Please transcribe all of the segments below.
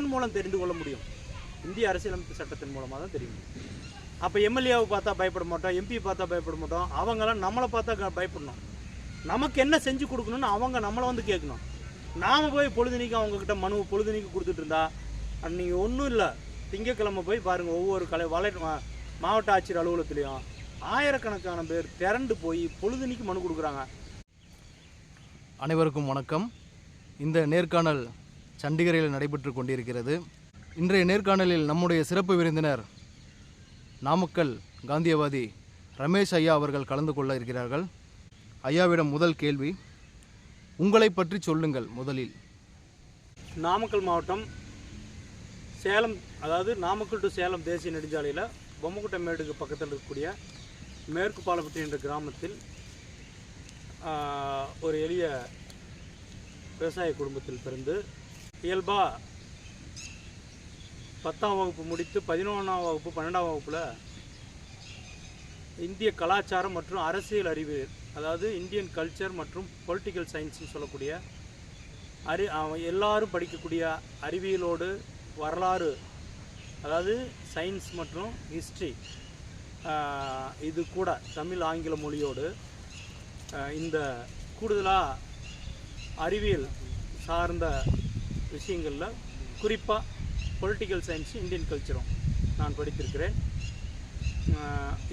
சட்டத்தின் மூலம் தெரிந்து கொள்ள முடியும்? இந்திய அரசியலமைப்பு சட்டத்தின் மூலமாக தான் தெரியும். அப்போ எம்எல்ஏவை பார்த்தா பயப்பட மாட்டோம் எம்பி பார்த்தா பயப்பட மாட்டோம். அவங்களாம் நம்மளை பார்த்தா பயப்படணும். நமக்கு என்ன செஞ்சு கொடுக்கணும்னு அவங்க நம்மளை வந்து கேட்கணும். நாம் போய் பொழுதுனிக்கு அவங்கக்கிட்ட மனு பொழுதுனிக்கு கொடுத்துட்டு இருந்தா அன்றைக்கி ஒன்றும் இல்லை. திங்கக்கிழமை போய் பாருங்கள் ஒவ்வொரு கலை வலை மாவட்ட ஆட்சியர் அலுவலகத்துலேயும் ஆயிரக்கணக்கான பேர் திரண்டு போய் பொழுதுனிக்கு மனு கொடுக்குறாங்க. அனைவருக்கும் வணக்கம். இந்த நேர்காணல் சண்டிகரில் நடைபெற்று கொண்டிருக்கிறது. இன்றைய நேர்காணலில் நம்முடைய சிறப்பு விருந்தினர் நாமக்கல் காந்தியவாதி ரமேஷ் ஐயா அவர்கள் கலந்து கொள்ள இருக்கிறார்கள். ஐயாவிடம் முதல் கேள்வி உங்களை பற்றி சொல்லுங்கள் முதலில். நாமக்கல் மாவட்டம் சேலம் அதாவது நாமக்கல் டு சேலம் தேசிய நெடுஞ்சாலையில் பொம்மக்குட்டமேடுக்கு பக்கத்தில் இருக்கக்கூடிய மேற்கு பாலப்பட்டி என்ற கிராமத்தில் ஒரு எளிய விவசாய குடும்பத்தில் பிறந்து இயல்பாக பத்தாம் வகுப்பு முடித்து பதினொன்றாம் வகுப்பு பன்னெண்டாம் வகுப்பில் இந்திய கலாச்சாரம் மற்றும் அரசியல் அறிவு அதாவது இந்தியன் கல்ச்சர் மற்றும் பொலிட்டிக்கல் சயின்ஸ்னு சொல்லக்கூடிய அறி அவன் எல்லாரும் படிக்கக்கூடிய அறிவியலோடு வரலாறு அதாவது சயின்ஸ் மற்றும் ஹிஸ்ட்ரி இது கூட தமிழ் ஆங்கில மொழியோடு இந்த கூடுதலாக அறிவியல் சார்ந்த விஷயங்களில் குறிப்பாக பொலிட்டிக்கல் சயின்ஸ் இந்தியன் கல்ச்சரும் நான் படித்திருக்கிறேன்.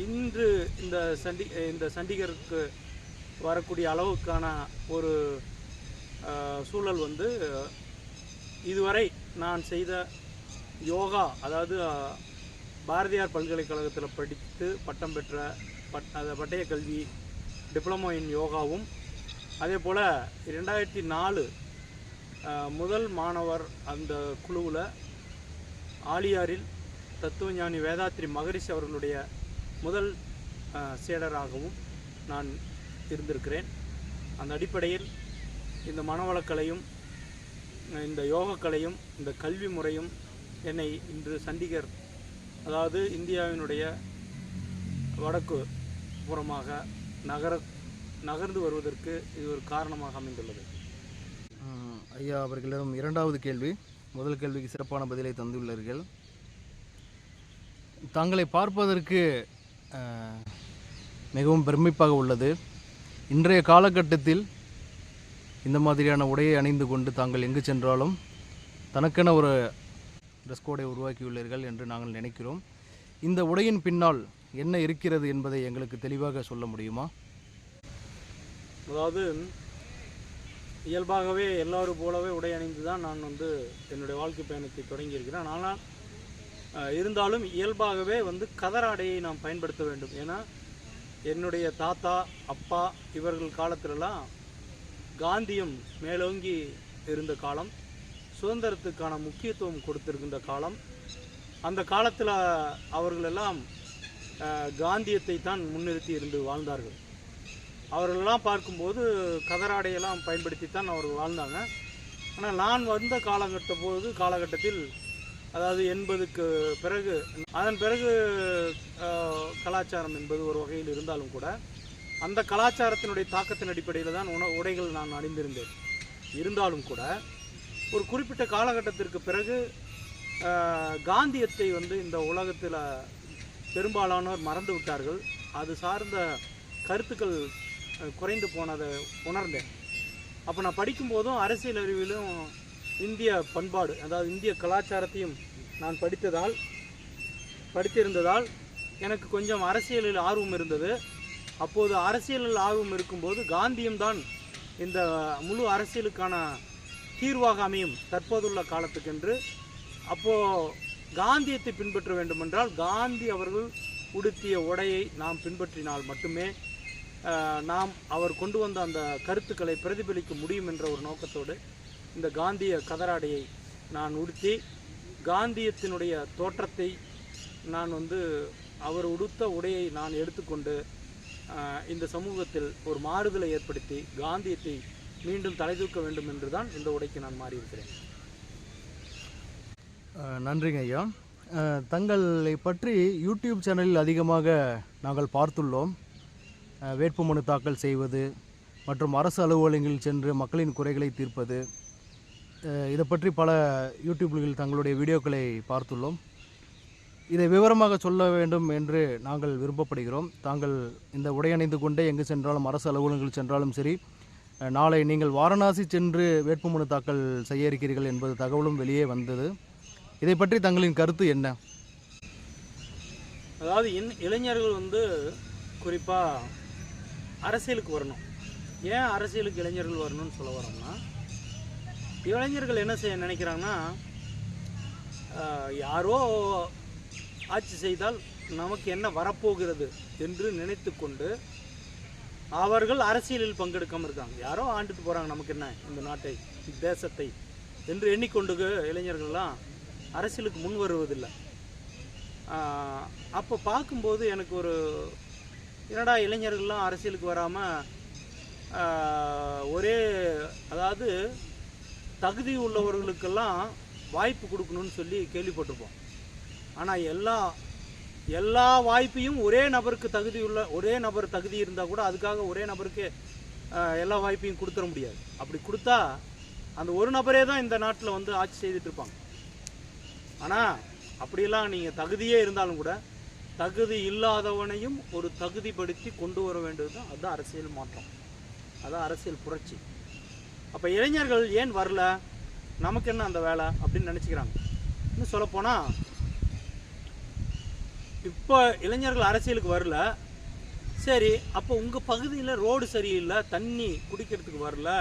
இன்று இந்த சண்டி இந்த சண்டிகருக்கு வரக்கூடிய அளவுக்கான ஒரு சூழல் வந்து இதுவரை நான் செய்த யோகா அதாவது பாரதியார் பல்கலைக்கழகத்தில் படித்து பட்டம் பெற்ற பட் அது பட்டய கல்வி டிப்ளமோ இன் யோகாவும் அதே போல் ரெண்டாயிரத்தி நாலு முதல் மாணவர் அந்த குழுவில் ஆலியாரில் தத்துவஞானி வேதாத்ரி மகரிஷி அவர்களுடைய முதல் சேடராகவும் நான் இருந்திருக்கிறேன். அந்த அடிப்படையில் இந்த மனவளக்கலையும் இந்த யோகக்கலையும் இந்த கல்வி முறையும் என்னை இன்று சண்டிகர் அதாவது இந்தியாவினுடைய வடக்கு புறமாக நகர நகர்ந்து வருவதற்கு இது ஒரு காரணமாக அமைந்துள்ளது. ஐயா அவர்களிடம் இரண்டாவது கேள்வி. முதல் கேள்விக்கு சிறப்பான பதிலை தந்துள்ளீர்கள். தாங்களை பார்ப்பதற்கு மிகவும் பெருமிப்பாக உள்ளது. இன்றைய காலகட்டத்தில் இந்த மாதிரியான உடையை அணிந்து கொண்டு தாங்கள் எங்கு சென்றாலும் தனக்கென ஒரு ட்ரெஸ் கோடை உருவாக்கியுள்ளீர்கள் என்று நாங்கள் நினைக்கிறோம். இந்த உடையின் பின்னால் என்ன இருக்கிறது என்பதை எங்களுக்கு தெளிவாக சொல்ல முடியுமா? அதாவது இயல்பாகவே எல்லோரும் போலவே உடை அணிந்து தான் நான் வந்து என்னுடைய வாழ்க்கை பயணத்தை தொடங்கியிருக்கிறேன். ஆனால் இருந்தாலும் இயல்பாகவே வந்து கதராடையை நாம் பயன்படுத்த வேண்டும். ஏன்னா என்னுடைய தாத்தா அப்பா இவர்கள் காலத்திலலாம் காந்தியம் மேலோங்கி இருந்த காலம் சுதந்திரத்துக்கான முக்கியத்துவம் கொடுத்திருக்கின்ற காலம். அந்த காலத்தில் அவர்களெல்லாம் காந்தியத்தை தான் முன்னிறுத்தி இருந்து வாழ்ந்தார்கள். அவர்களெல்லாம் பார்க்கும்போது கதராடையெல்லாம் பயன்படுத்தி தான் அவர்கள் வாழ்ந்தாங்க. ஆனால் நான் வந்த காலகட்ட போது காலகட்டத்தில் அதாவது எண்பதுக்கு பிறகு அதன் பிறகு கலாச்சாரம் என்பது ஒரு வகையில் இருந்தாலும் கூட அந்த கலாச்சாரத்தினுடைய தாக்கத்தின் அடிப்படையில் தான் உண உடைகள் நான் அணிந்திருந்தேன். இருந்தாலும் கூட ஒரு குறிப்பிட்ட காலகட்டத்திற்கு பிறகு காந்தியத்தை வந்து இந்த உலகத்தில் பெரும்பாலானோர் மறந்து விட்டார்கள். அது சார்ந்த கருத்துக்கள் குறைந்து போனதை உணர்ந்தேன். அப்போ நான் படிக்கும்போதும் அரசியல் அறிவிலும் இந்திய பண்பாடு அதாவது இந்திய கலாச்சாரத்தையும் நான் படித்ததால் படித்திருந்ததால் எனக்கு கொஞ்சம் அரசியலில் ஆர்வம் இருந்தது. அப்போது அரசியலில் ஆர்வம் இருக்கும்போது காந்தியும் தான் இந்த முழு அரசியலுக்கான தீர்வாக அமையும் தற்போதுள்ள காலத்துக்கென்று. அப்போது காந்தியத்தை பின்பற்ற வேண்டுமென்றால் காந்தி அவர்கள் உடுத்திய உடையை நாம் பின்பற்றினால் மட்டுமே நாம் அவர் கொண்டு வந்த அந்த கருத்துக்களை பிரதிபலிக்க முடியும் என்ற ஒரு நோக்கத்தோடு இந்த காந்திய கதராடையை நான் உடுத்தி காந்தியத்தினுடைய தோற்றத்தை நான் வந்து அவர் உடுத்த உடையை நான் எடுத்துக்கொண்டு இந்த சமூகத்தில் ஒரு மாறுதலை ஏற்படுத்தி காந்தியத்தை மீண்டும் தலைதூக்க வேண்டும் என்று தான் இந்த உடைக்கு நான் மாறியிருக்கிறேன். நன்றிங்க ஐயா. தங்களை பற்றி யூடியூப் சேனலில் அதிகமாக நாங்கள் பார்த்துள்ளோம். வேட்புமனு தாக்கல் செய்வது மற்றும் அரசு அலுவலகங்களில் சென்று மக்களின் குறைகளை தீர்ப்பது. இதை பற்றி பல யூடியூப்களில் தங்களுடைய வீடியோக்களை பார்த்துள்ளோம். இதை விவரமாக சொல்ல வேண்டும் என்று நாங்கள் விருப்பப்படுகிறோம். தாங்கள் இந்த உடை அணிந்து கொண்டே எங்கு சென்றாலும் அரசு அலுவலகங்கள் சென்றாலும் சரி நாளை நீங்கள் வாரணாசி சென்று வேட்புமனு தாக்கல் செய்ய இருக்கிறீர்கள் என்பது தகவலும் வெளியே வந்தது. இதை பற்றி தங்களின் கருத்து என்ன? அதாவது இன் இளைஞர்கள் வந்து குறிப்பாக அரசியலுக்கு வரணும். ஏன் அரசியலுக்கு இளைஞர்கள் வரணும்னு சொல்ல வரோம்னா இளைஞர்கள் என்ன செய்ய நினைக்கிறாங்கன்னா யாரோ ஆட்சி செய்தால் நமக்கு என்ன வரப்போகிறது என்று நினைத்து கொண்டு அவர்கள் அரசியலில் பங்கெடுக்காமல் இருக்காங்க. யாரோ ஆண்டுட்டு போகிறாங்க நமக்கு என்ன இந்த நாட்டை தேசத்தை என்று எண்ணிக்கொண்டு இளைஞர்கள்லாம் அரசியலுக்கு முன் வருவதில்லை. அப்போ பார்க்கும்போது எனக்கு ஒரு என்னடா இளைஞர்கள்லாம் அரசியலுக்கு வராமல் ஒரே அதாவது தகுதி உள்ளவர்களுக்கெல்லாம் வாய்ப்பு கொடுக்கணும்னு சொல்லி கேள்விப்பட்டிருப்போம். ஆனால் எல்லா எல்லா வாய்ப்பையும் ஒரே நபருக்கு தகுதி உள்ள ஒரே நபர் தகுதி இருந்தால் கூட அதுக்காக ஒரே நபருக்கு எல்லா வாய்ப்பையும் கொடுத்துட முடியாது. அப்படி கொடுத்தா அந்த ஒரு நபரே தான் இந்த நாட்டில் வந்து ஆட்சி செய்துட்டு இருப்பாங்க. ஆனால் அப்படியெல்லாம் நீங்கள் தகுதியே இருந்தாலும் கூட தகுதி இல்லாதவனையும் ஒரு தகுதிப்படுத்தி கொண்டு வர வேண்டியது தான் அதுதான் அரசியல் மாற்றம். அதான் அரசியல் புரட்சி. அப்போ இளைஞர்கள் ஏன் வரல? நமக்கு என்ன அந்த வேலை அப்படின்னு நினச்சிக்கிறாங்க. இன்னும் சொல்லப்போனால் இப்போ இளைஞர்கள் அரசியலுக்கு வரல. சரி அப்போ உங்கள் பகுதியில் ரோடு சரியில்லை தண்ணி குடிக்கிறதுக்கு வரல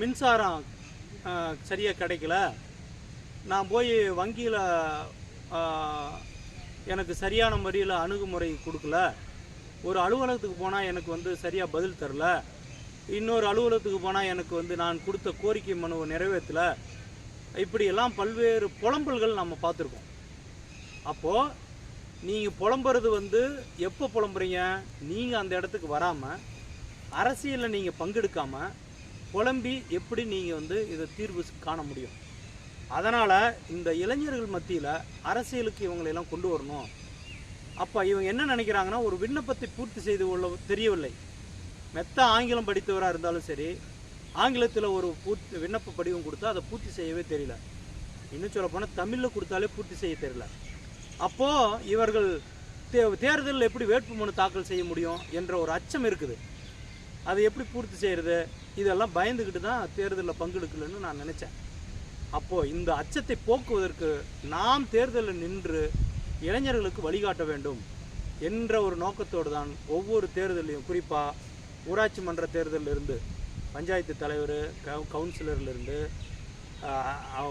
மின்சாரம் சரியாக கிடைக்கல நான் போய் வங்கியில் எனக்கு சரியான முறையில் அணுகுமுறை கொடுக்கல. ஒரு அலுவலகத்துக்கு போனால் எனக்கு வந்து சரியாக பதில் தரல. இன்னொரு அலுவலகத்துக்கு போனால் எனக்கு வந்து நான் கொடுத்த கோரிக்கை மனுவை நிறைவேற்றலை இப்படியெல்லாம் பல்வேறு புலம்பல்கள் நம்ம பார்த்துருக்கோம். அப்போது நீங்கள் புலம்புறது வந்து எப்போ புலம்புறீங்க? நீங்கள் அந்த இடத்துக்கு வராமல் அரசியலில் நீங்கள் பங்கெடுக்காமல் புலம்பி எப்படி நீங்கள் வந்து இதை தீர்வு காண முடியும்? அதனால் இந்த இளைஞர்கள் மத்தியில் அரசியலுக்கு இவங்களையெல்லாம் கொண்டு வரணும். அப்போ இவங்க என்ன நினைக்கிறாங்கன்னா ஒரு விண்ணப்பத்தை பூர்த்தி செய்து கொள்ள தெரியவில்லை. மெத்த ஆங்கிலம் படித்தவராக இருந்தாலும் சரி ஆங்கிலத்தில் ஒரு பூர்த்தி விண்ணப்ப படிவம் கொடுத்தா அதை பூர்த்தி செய்யவே தெரியல. இன்னும் சொல்ல போனால் தமிழில் கொடுத்தாலே பூர்த்தி செய்ய தெரியல. அப்போது இவர்கள் தே தேர்தலில் எப்படி வேட்புமனு தாக்கல் செய்ய முடியும் என்ற ஒரு அச்சம் இருக்குது. அதை எப்படி பூர்த்தி செய்கிறது இதெல்லாம் பயந்துக்கிட்டு தான் தேர்தலில் பங்கெடுக்கலன்னு நான் நினச்சேன். அப்போது இந்த அச்சத்தை போக்குவதற்கு நாம் தேர்தலில் நின்று இளைஞர்களுக்கு வழிகாட்ட வேண்டும் என்ற ஒரு நோக்கத்தோடு தான் ஒவ்வொரு தேர்தலையும் குறிப்பாக ஊராட்சி மன்ற தேர்தலில் இருந்து பஞ்சாயத்து தலைவர் க கவுன்சிலர்லேருந்து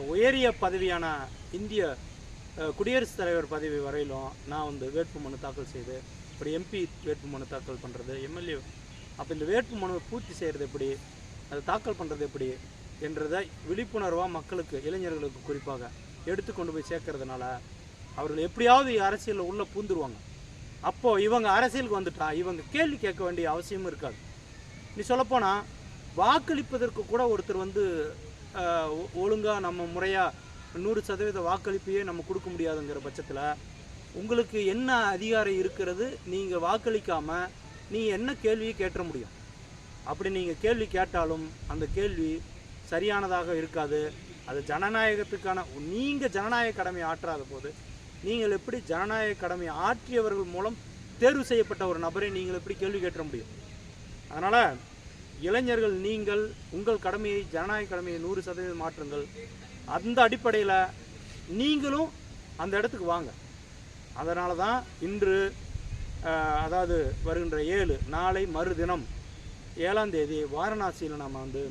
உயரிய பதவியான இந்திய குடியரசுத் தலைவர் பதவி வரையிலும் நான் வந்து வேட்புமனு தாக்கல் செய்து இப்படி எம்பி வேட்புமனு தாக்கல் பண்ணுறது எம்எல்ஏ அப்போ இந்த வேட்புமனுவை பூர்த்தி செய்கிறது எப்படி அதை தாக்கல் பண்ணுறது எப்படி என்றதை விழிப்புணர்வாக மக்களுக்கு இளைஞர்களுக்கு குறிப்பாக எடுத்து கொண்டு போய் சேர்க்கறதுனால அவர்கள் எப்படியாவது அரசியலில் உள்ளே பூந்துருவாங்க. அப்போது இவங்க அரசியலுக்கு வந்துட்டா இவங்க கேள்வி கேட்க வேண்டிய அவசியமும் இருக்காது. நீ சொல்லப்போனால் வாக்களிப்பதற்கு கூட ஒருத்தர் வந்து ஒழுங்காக நம்ம முறையாக நூறு சதவீத வாக்களிப்பையே நம்ம கொடுக்க முடியாதுங்கிற பட்சத்தில் உங்களுக்கு என்ன அதிகாரம் இருக்கிறது நீங்கள் வாக்களிக்காமல் நீங்கள் என்ன கேள்வியை கேட்ட முடியும்? அப்படி நீங்கள் கேள்வி கேட்டாலும் அந்த கேள்வி சரியானதாக இருக்காது. அது ஜனநாயகத்துக்கான நீங்கள் ஜனநாயக கடமை ஆற்றாத போது நீங்கள் எப்படி ஜனநாயக கடமை ஆற்றியவர்கள் மூலம் தேர்வு செய்யப்பட்ட ஒரு நபரை நீங்கள் எப்படி கேள்வி கேட்ட முடியும்? அதனால் இளைஞர்கள் நீங்கள் உங்கள் கடமையை ஜனநாயக கடமையை நூறு சதவீதம் மாற்றுங்கள். அந்த அடிப்படையில் நீங்களும் அந்த இடத்துக்கு வாங்க. அதனால தான் இன்று அதாவது வருகின்ற ஏழு நாளை மறுதினம் ஏழாம் தேதி வாரணாசியில் நம்ம வந்து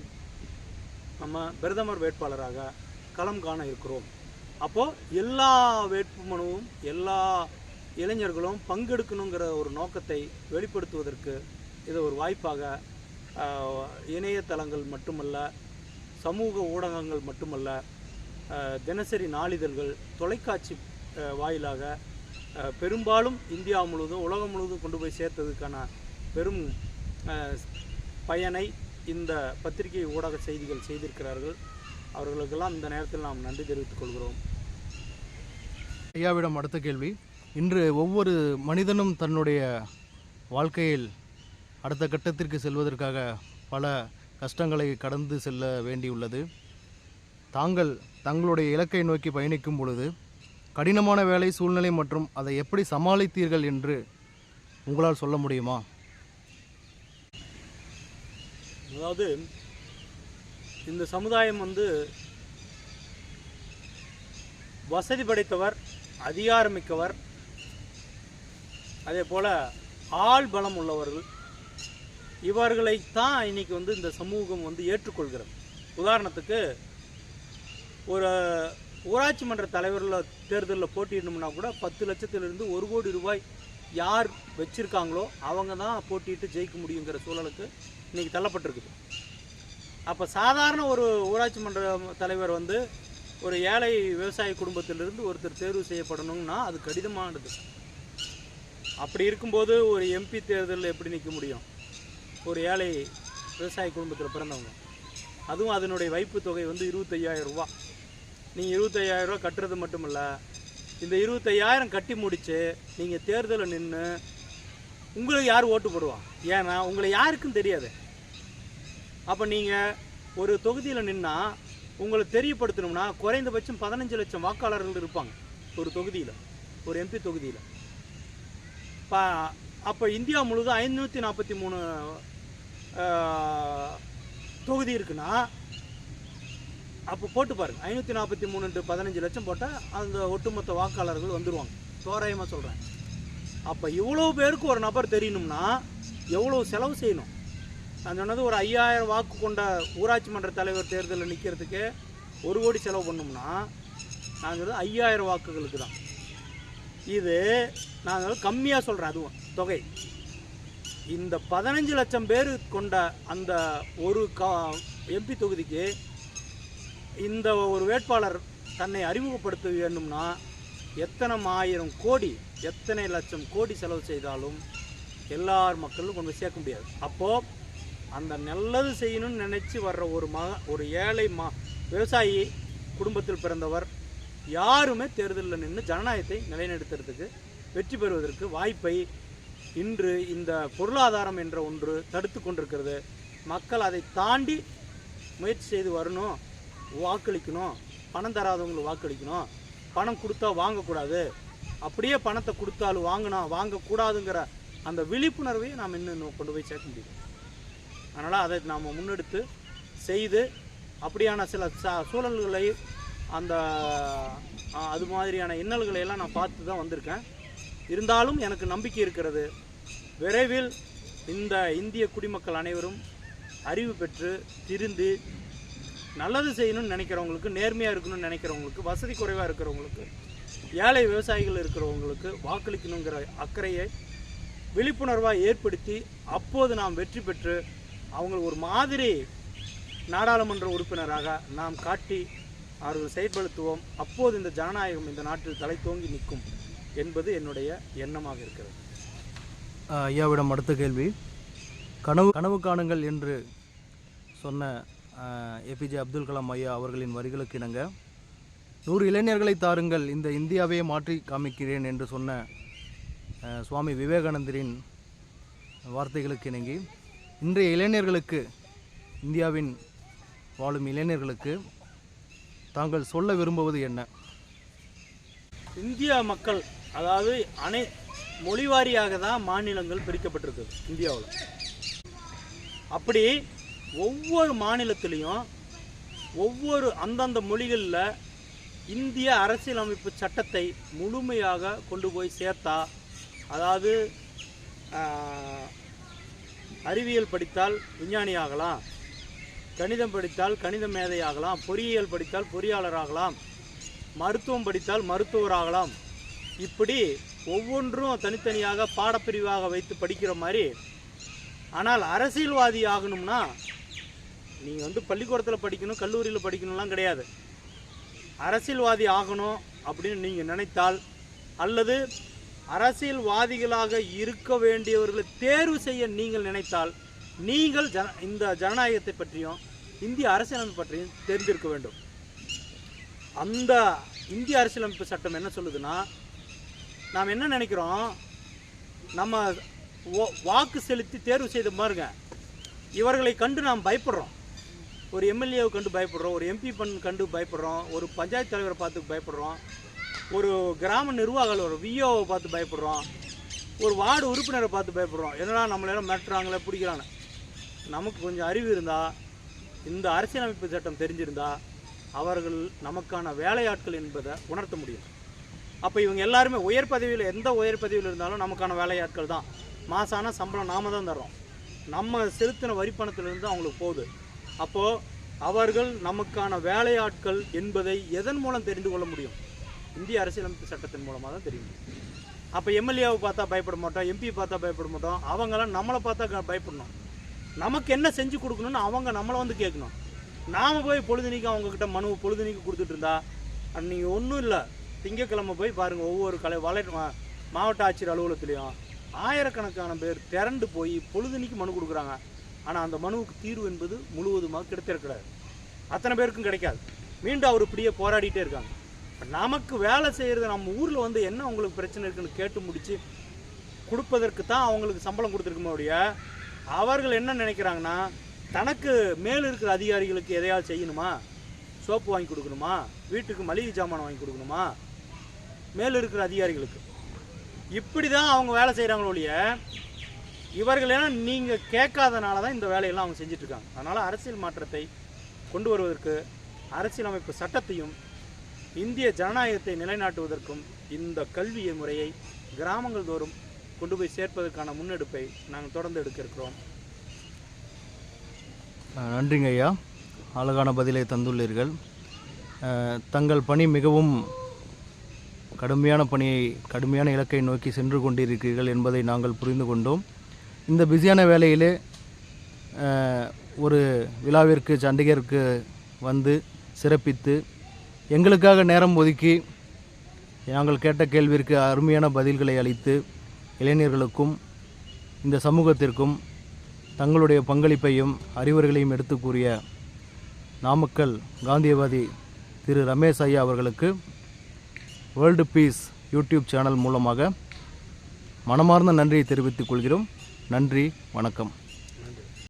நம்ம பிரதமர் வேட்பாளராக களம் காண இருக்கிறோம். அப்போது எல்லா வேட்புமனுவும் எல்லா இளைஞர்களும் பங்கெடுக்கணுங்கிற ஒரு நோக்கத்தை வெளிப்படுத்துவதற்கு இது ஒரு வாய்ப்பாக இணையதளங்கள் மட்டுமல்ல சமூக ஊடகங்கள் மட்டுமல்ல தினசரி நாளிதழ்கள் தொலைக்காட்சி வாயிலாக பெரும்பாலும் இந்தியா முழுவதும் உலகம் முழுவதும் கொண்டு போய் சேர்த்ததுக்கான பெரும் பயனை இந்த பத்திரிகை ஊடக செய்திகள் செய்திருக்கிறார்கள். அவர்களுக்கெல்லாம் இந்த நேரத்தில் நாம் நன்றி தெரிவித்துக் கொள்கிறோம். ஐயாவிடம் அடுத்த கேள்வி. இன்று ஒவ்வொரு மனிதனும் தன்னுடைய வாழ்க்கையில் அடுத்த கட்டத்திற்கு செல்வதற்காக பல கஷ்டங்களை கடந்து செல்ல வேண்டியுள்ளது. தாங்கள் தங்களுடைய இலக்கை நோக்கி பயணிக்கும் பொழுது கடினமான வேலை சூழ்நிலை மற்றும் அதை எப்படி சமாளித்தீர்கள் என்று உங்களால் சொல்ல முடியுமா? அதாவது இந்த சமுதாயம் வந்து வசதி படைத்தவர் அதிகாரமிக்கவர் அதே போல் ஆள் பலம் உள்ளவர்கள் இவர்களைத்தான் இன்னைக்கு வந்து இந்த சமூகம் வந்து ஏற்றுக்கொள்கிறது. உதாரணத்துக்கு ஒரு ஊராட்சி மன்ற தலைவரில் தேர்தலில் போட்டியிடணும்னா கூட பத்து லட்சத்திலிருந்து ஒரு கோடி ரூபாய் யார் வச்சுருக்காங்களோ அவங்க தான் போட்டியிட்டு ஜெயிக்க முடியுங்கிற சூழலுக்கு இன்றைக்கி தள்ளப்பட்டிருக்குது அப்போ சாதாரண ஒரு ஊராட்சி மன்ற தலைவர் வந்து ஒரு ஏழை விவசாய குடும்பத்திலிருந்து ஒருத்தர் தேர்வு செய்யப்படணும்னா அது கடினமானது. அப்படி இருக்கும்போது ஒரு எம்பி தேர்தலில் எப்படி நிற்க முடியும்? ஒரு ஏழை விவசாய குடும்பத்தில் பிறந்தவங்க. அதுவும் அதனுடைய வைப்பு தொகை வந்து இருபத்தையாயிரம் ரூபா. நீங்கள் இருபத்தையாயிரம் ரூபா கட்டுறது மட்டும் இல்லை இந்த இருபத்தையாயிரம் கட்டி முடித்து நீங்கள் தேர்தலில் நின்று உங்களுக்கு யார் ஓட்டு போடுவான் ஏன்னா உங்களை யாருக்கும் தெரியாது. அப்போ நீங்கள் ஒரு தொகுதியில் நின்னால் உங்களை தெரியப்படுத்தணும்னா குறைந்தபட்சம் பதினஞ்சு லட்சம் வாக்காளர்கள் இருப்பாங்க ஒரு தொகுதியில் ஒரு எம்பி தொகுதியில். இப்போ அப்போ இந்தியா முழுதும் ஐநூற்றி நாற்பத்தி மூணு தொகுதி இருக்குன்னா அப்போ போட்டு பாருங்கள் ஐநூற்றி நாற்பத்தி மூணு பதினஞ்சு லட்சம் போட்டால் அந்த ஒட்டுமொத்த வாக்காளர்கள் வந்துடுவாங்க தோராயமாக சொல்கிறேன் அப்போ இவ்வளோ பேருக்கு ஒரு நபர் தெரியணும்னா எவ்வளோ செலவு செய்யணும்? நான் சொன்னது ஒரு ஐயாயிரம் வாக்கு கொண்ட ஊராட்சி மன்ற தலைவர் தேர்தலில் நிற்கிறதுக்கு ஒரு கோடி செலவு பண்ணோம்னா நான் சொல்கிறது ஐயாயிரம் வாக்குகளுக்கு தான். இது நாங்கள் கம்மியாக சொல்கிறேன் அதுவும் தொகை. இந்த பதினஞ்சு லட்சம் பேர் கொண்ட அந்த ஒரு கா எம்பி தொகுதிக்கு இந்த ஒரு வேட்பாளர் தன்னை அறிமுகப்படுத்த வேண்டும்னா எத்தனை ஆயிரம் கோடி எத்தனை லட்சம் கோடி செலவு செய்தாலும் எல்லார் மக்களும் கொண்டு போய் சேர்க்க முடியாது. அப்போது அந்த நல்லது செய்யணும்னு நினச்சி வர்ற ஒரு மக ஒரு ஏழை மா விவசாயி குடும்பத்தில் பிறந்தவர் யாருமே தேர்தலில் நின்று ஜனநாயகத்தை நிலைநிறுத்துறதுக்கு வெற்றி பெறுவதற்கு வாய்ப்பை இன்று இந்த பொருளாதாரம் என்ற ஒன்று தடுத்து கொண்டிருக்கிறது. மக்கள் அதை தாண்டி முயற்சி செய்து வரணும் வாக்களிக்கணும் பணம் தராதவங்களுக்கு வாக்களிக்கணும். பணம் கொடுத்தா வாங்கக்கூடாது. அப்படியே பணத்தை கொடுத்தாலும் வாங்கினா வாங்கக்கூடாதுங்கிற அந்த விழிப்புணர்வையும் நாம் இன்னும் கொண்டு போய் சேர்க்க முடியும் அதனால் அதை நாம் முன்னெடுத்து செய்து அப்படியான சில ச சூழல்களை அந்த அது மாதிரியான இன்னல்களை எல்லாம் நான் பார்த்து தான் வந்திருக்கேன். இருந்தாலும் எனக்கு நம்பிக்கை இருக்கிறது. விரைவில் இந்த இந்திய குடிமக்கள் அனைவரும் அறிவு பெற்று திருந்து நல்லது செய்யணும்னு நினைக்கிறவங்களுக்கு நேர்மையாக இருக்கணும்னு நினைக்கிறவங்களுக்கு வசதி குறைவாக இருக்கிறவங்களுக்கு ஏழை விவசாயிகள் இருக்கிறவங்களுக்கு வாக்களிக்கணுங்கிற அக்கறையை விழிப்புணர்வாக ஏற்படுத்தி அப்போது நாம் வெற்றி பெற்று அவங்களை ஒரு மாதிரி நாடாளுமன்ற உறுப்பினராக நாம் காட்டி அவர்கள் செயல்படுத்துவோம். அப்போது இந்த ஜனநாயகம் இந்த நாட்டில் தலை தோங்கி நிற்கும் என்பது என்னுடைய எண்ணமாக இருக்கிறது. ஐயாவிடம் அடுத்த கேள்வி. கனவு கனவு காணுங்கள் என்று சொன்ன ஏபிஜே அப்துல் கலாம் ஐயா அவர்களின் வரிகளுக்கு இணங்க நூறு இளைஞர்களை தாருங்கள் இந்த இந்தியாவையே மாற்றி காமிக்கிறேன் என்று சொன்ன சுவாமி விவேகானந்தரின் வார்த்தைகளுக்கு இணங்கி இன்றைய இளைஞர்களுக்கு இந்தியாவின் வாழும் இளைஞர்களுக்கு தாங்கள் சொல்ல விரும்புவது என்ன? இந்தியா மக்கள் அதாவது அனை மொழிவாரியாக தான் மாநிலங்கள் பிரிக்கப்பட்டிருக்குது இந்தியாவில். அப்படி ஒவ்வொரு மாநிலத்திலையும் ஒவ்வொரு அந்தந்த மொழிகளில் இந்திய அரசியலமைப்பு சட்டத்தை முழுமையாக கொண்டு போய் சேர்த்தா அதாவது அறிவியல் படித்தால் விஞ்ஞானி ஆகலாம் கணிதம் படித்தால் கணித மேதை ஆகலாம் பொறியியல் படித்தால் பொறியாளர் ஆகலாம் மருத்துவம் படித்தால் மருத்துவர் ஆகலாம். இப்படி ஒவ்வொன்றும் தனித்தனியாக பாடப்பிரிவாக வைத்து படிக்கிற மாதிரி ஆனால் அரசியல்வாதி ஆகணும்னா நீங்கள் வந்து பள்ளிக்கூடத்தில் படிக்கணும் கல்லூரியில் படிக்கணும்லாம் கிடையாது. அரசியல்வாதி ஆகணும் அப்படின்னு நீங்கள் நினைத்தால் அல்லது அரசியல்வாதிகளாக இருக்க வேண்டியவர்களை தேர்வு செய்ய நீங்கள் நினைத்தால் நீங்கள் ஜன இந்த ஜனநாயகத்தை பற்றியும் இந்திய அரசியலமைப்பு பற்றியும் தெரிந்திருக்க வேண்டும். அந்த இந்திய அரசியலமைப்பு சட்டம் என்ன சொல்லுதுன்னா நாம் என்ன நினைக்கிறோம்? நம்ம ஓ- வாக்கு செலுத்தி தேர்வு செய்த பாருங்க. இவர்களை கண்டு நாம் பயப்படுறோம். ஒரு எம்எல்ஏவை கண்டு பயப்படுறோம் ஒரு எம்பி பண் கண்டு பயப்படுறோம் ஒரு பஞ்சாயத்து தலைவரை பார்த்து பயப்படுறோம் ஒரு கிராம நிர்வாகிகள் ஒரு விஓவை பார்த்து பயப்படுறோம் ஒரு வார்டு உறுப்பினரை பார்த்து பயப்படுறோம். என்னடா நம்மளெல்லாம் மிரட்டுறாங்களே பிடிக்கிறாங்க நமக்கு கொஞ்சம் அறிவு இருந்தால் இந்த அரசியலமைப்பு சட்டம் தெரிஞ்சிருந்தால் அவர்கள் நமக்கான வேலையாட்கள் என்பதை உணர்த்த முடியும். அப்போ இவங்க எல்லாருமே உயர் பதவியில் எந்த உயர் பதவியில் இருந்தாலும் நமக்கான வேலையாட்கள் தான். மாசான சம்பளம் நாம தான் தர்றோம். நம்ம செலுத்தின வரிப்பணத்திலிருந்து அவங்களுக்கு போகுது. அப்போது அவர்கள் நமக்கான வேலையாட்கள் என்பதை எதன் மூலம் தெரிந்து கொள்ள முடியும்? இந்திய அரசியலமைப்பு சட்டத்தின் மூலமாக தான் தெரியும். அப்போ எம்எல்ஏவை பார்த்தா பயப்பட மாட்டோம் எம்பி பார்த்தா பயப்பட மாட்டோம். அவங்களாம் நம்மளை பார்த்தா க- பயப்படணும். நமக்கு என்ன செஞ்சு கொடுக்கணும்னு அவங்க நம்மளை வந்து கேட்கணும். நாம் போய் பொழுதுனிக்கு அவங்கக்கிட்ட மனு பொழுதுனிக்கு கொடுத்துட்டு இருந்தா நீங்கள் ஒன்றும் இல்லை. திங்கக்கிழமை போய் பாருங்கள் ஒவ்வொரு கலை வலை மாவட்ட ஆட்சியர் அலுவலகத்துலேயும் ஆயிரக்கணக்கான பேர் திரண்டு போய் பொழுதுனிக்கு மனு கொடுக்குறாங்க. ஆனால் அந்த மனுவுக்கு தீர்வு என்பது முழுவதுமாக கிடைத்திருக்கிறார். அத்தனை பேருக்கும் கிடைக்காது. மீண்டும் அவர் இப்படியே போராடிட்டே இருக்காங்க. இப்போ நமக்கு வேலை செய்கிறது நம்ம ஊரில் வந்து என்ன உங்களுக்கு பிரச்சனை இருக்குன்னு கேட்டு முடித்து கொடுப்பதற்கு தான் அவங்களுக்கு சம்பளம் கொடுத்துருக்குமே ஒழிய அவர்கள் என்ன நினைக்கிறாங்கன்னா தனக்கு மேல் இருக்கிற அதிகாரிகளுக்கு எதையாவது செய்யணுமா? சோப்பு வாங்கி கொடுக்கணுமா? வீட்டுக்கு மளிகை சாமான் வாங்கி கொடுக்கணுமா? மேல் இருக்கிற அதிகாரிகளுக்கு. இப்படி தான் அவங்க வேலை செய்கிறாங்களோ ஒழிய இவர்கள் ஏன்னா நீங்கள் கேட்காதனால தான் இந்த வேலையெல்லாம் அவங்க செஞ்சிட்ருக்காங்க. அதனால் அரசியல் மாற்றத்தை கொண்டு வருவதற்கு அரசியலமைப்பு சட்டத்தையும் இந்திய ஜனநாயகத்தை நிலைநாட்டுவதற்கும் இந்த கல்வி முறையை கிராமங்கள் தோறும் கொண்டு போய் சேர்ப்பதற்கான முன்னெடுப்பை நாங்கள் தொடர்ந்து எடுக்க இருக்கிறோம். நன்றிங்க ஐயா. அழகான பதிலை தந்துள்ளீர்கள். தங்கள் பணி மிகவும் கடுமையான பணியை கடுமையான இலக்கை நோக்கி சென்று கொண்டிருக்கிறீர்கள் என்பதை நாங்கள் புரிந்து கொண்டோம். இந்த பிஸியான வேலையிலே ஒரு விழாவிற்கு சண்டிகருக்கு வந்து சிறப்பித்து எங்களுக்காக நேரம் ஒதுக்கி நாங்கள் கேட்ட கேள்விற்கு அருமையான பதில்களை அளித்து இளைஞர்களுக்கும் இந்த சமூகத்திற்கும் தங்களுடைய பங்களிப்பையும் அறிவுரைகளையும் எடுத்து கூறிய நாமக்கல் காந்தியவாதி திரு ரமேஷ் ஐயா அவர்களுக்கு வேர்ல்டு பீஸ் யூடியூப் சேனல் மூலமாக மனமார்ந்த நன்றியை தெரிவித்துக் கொள்கிறோம். நன்றி வணக்கம்.